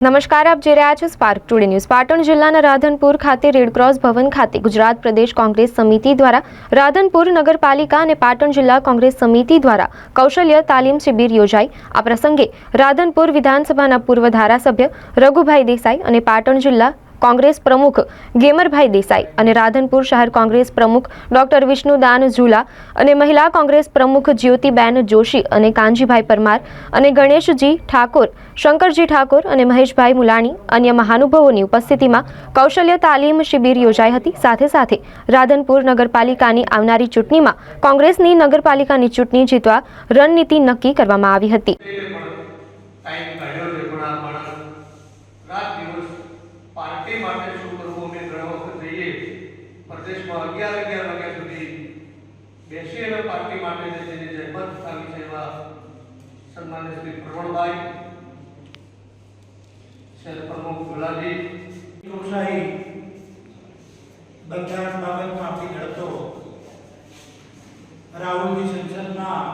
નમસ્કાર, આપ જોઈ રહ્યા છો સ્પાર્ક ટુડે ન્યૂઝ પાટણ જિલ્લાના રાધનપુર ખાતે રેડક્રોસ ભવન ખાતે ગુજરાત પ્રદેશ કોંગ્રેસ સમિતિ દ્વારા રાધનપુર નગરપાલિકા અને પાટણ જિલ્લા કોંગ્રેસ સમિતિ દ્વારા કૌશલ્ય તાલીમ શિબિર યોજાઈ. આ પ્રસંગે રાધનપુર વિધાનસભાના પૂર્વ ધારાસભ્ય રઘુભાઈ દેસાઈ અને પાટણ જિલ્લા કોંગ્રેસ પ્રમુખ ગેમરભાઈ દેસાઈ અને રાધનપુર શહેર કોંગ્રેસ પ્રમુખ ડોક્ટર વિષ્ણુદાન ઝુલા અને મહિલા કોંગ્રેસ પ્રમુખ જ્યોતિબેન જોશી અને કાનજીભાઈ પરમાર અને ગણેશજી ઠાકોર, શંકરજી ઠાકોર અને મહેશભાઈ મુલાણી અન્ય મહાનુભાવોની ઉપસ્થિતિમાં કૌશલ્ય તાલીમ શિબિર યોજાઈ હતી. સાથે સાથે રાધનપુર નગરપાલિકાની આવનારી ચૂંટણીમાં કોંગ્રેસની નગરપાલિકાની ચૂંટણી જીતવા રણનીતિ નક્કી કરવામાં આવી હતી. રાત દિવસ પાર્ટી માટે શું કરવું અમે ઘણા વખત જઈએ પ્રદેશમાં અગિયાર અગિયાર વાગ્યા સુધી બેસી અને પાર્ટી માટે જે જેની જહેમત આવી છે એવા સન્માન્ય શ્રી પ્રવણભાઈ શહેર પ્રમુખ ગુલાજી લોકશાહી બંધારણ બાબતમાં આપણી લડતો રાહુલજી સંસદમાં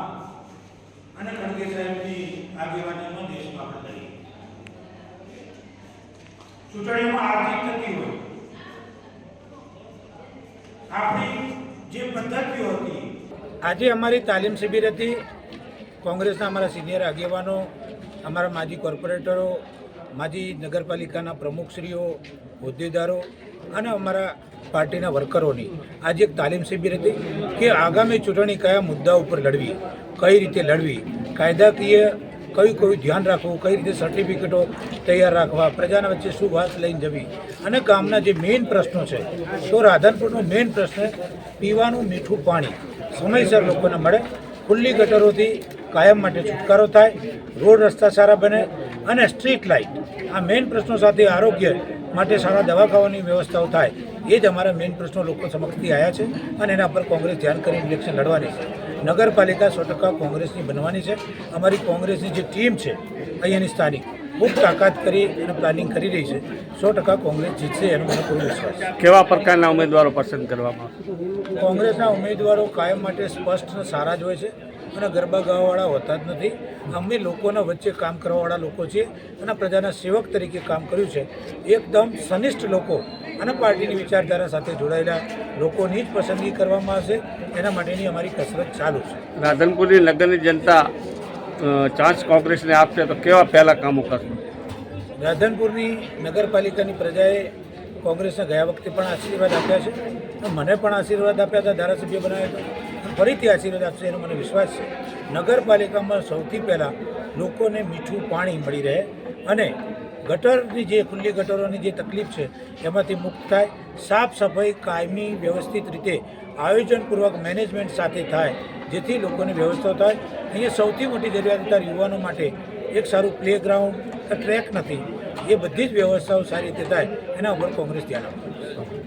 અને ખડગે સાહેબની આગેવાનીમાં દેશમાં આપણે આજે અમારી તાલીમ શિબિર હતી. કોંગ્રેસના અમારા સિનિયર આગેવાનો, અમારા માજી કોર્પોરેટરો, માજી નગરપાલિકાના પ્રમુખશ્રીઓ, હોદ્દેદારો અને અમારા પાર્ટીના વર્કરોની આજે એક તાલીમ શિબિર હતી કે આગામી ચૂંટણી કયા મુદ્દા ઉપર લડવી, કઈ રીતે લડવી, કાયદાકીય કયું કયું ધ્યાન રાખવું, કઈ રીતે સર્ટિફિકેટો તૈયાર રાખવા, પ્રજાના વચ્ચે શું વાત લઈને જવી? અને ગામના જે મેઇન પ્રશ્નો છે, તો રાધનપુરનો મેઇન પ્રશ્ન પીવાનું મીઠું પાણી. સમયસર લોકોને મળે, ખુલ્લી ગટરોથી કાયમ માટે છુટકારો થાય, રોડ રસ્તા સારા બને, અને સ્ટ્રીટ લાઇટ આ મેઇન પ્રશ્નો સાથે આરોગ્ય માટે સારા દવાખાઓની વ્યવસ્થાઓ થાય. એ જ અમારા મેઇન પ્રશ્નો લોકો સમક્ષથી આવ્યા છે, અને એના પર કોંગ્રેસ ધ્યાન કરીને ઇલેક્શન લડવાની છે. નગરપાલિકા સો ટકા કોંગ્રેસની બનવાની છે. અમારી કોંગ્રેસની જે ટીમ છે અહીંયાની સ્થાનિક ખૂબ તાકાત કરી અને પ્લાનિંગ કરી રહી છે. સો ટકા કોંગ્રેસ જીતશે એનો મને કોઈ વિશ્વાસ છે કેવા પ્રકારના ઉમેદવારો પસંદ કરવામાં કોંગ્રેસના ઉમેદવારો કાયમ માટે સ્પષ્ટ અને સારા જ હોય છે અને ગરબા ગાવાવાળા હોતા જ નથી. અમે લોકોના વચ્ચે કામ કરવાવાળા લોકો છીએ અને પ્રજાના સેવક તરીકે કામ કર્યું છે. એકદમ સનિષ્ઠ લોકો અને પાર્ટીની વિચારધારા સાથે જોડાયેલા લોકોની જ પસંદગી કરવામાં આવશે. એના માટેની અમારી કસરત ચાલુ છે. રાધનપુરની નગરની જનતા ચાન્સ કોંગ્રેસને આપશે તો કેવા પહેલાં કામો કરશે? રાધનપુરની નગરપાલિકાની પ્રજાએ કોંગ્રેસને ગયા વખતે પણ આશીર્વાદ આપ્યા છે. મને પણ આશીર્વાદ આપ્યા હતા ધારાસભ્ય બનાવ્યા હતા. ફરીથી આશીર્વાદ આપશે એનો મને વિશ્વાસ છે. નગરપાલિકામાં સૌથી પહેલાં લોકોને મીઠું પાણી મળી રહે અને ગટરની જે ખુલ્લી ગટરોની જે તકલીફ છે, એમાંથી મુક્ત થાય, સાફ સફાઈ કાયમી વ્યવસ્થિત રીતે આયોજનપૂર્વક મેનેજમેન્ટ સાથે થાય, જેથી લોકોની વ્યવસ્થા થાય. અહીંયા સૌથી મોટી જરૂરિયાત અત્યારે યુવાનો માટે એક સારું પ્લેગ્રાઉન્ડ ટ્રેક નથી. એ બધી જ વ્યવસ્થાઓ સારી રીતે થાય, એના ઉપર કોંગ્રેસ ધ્યાન આપે.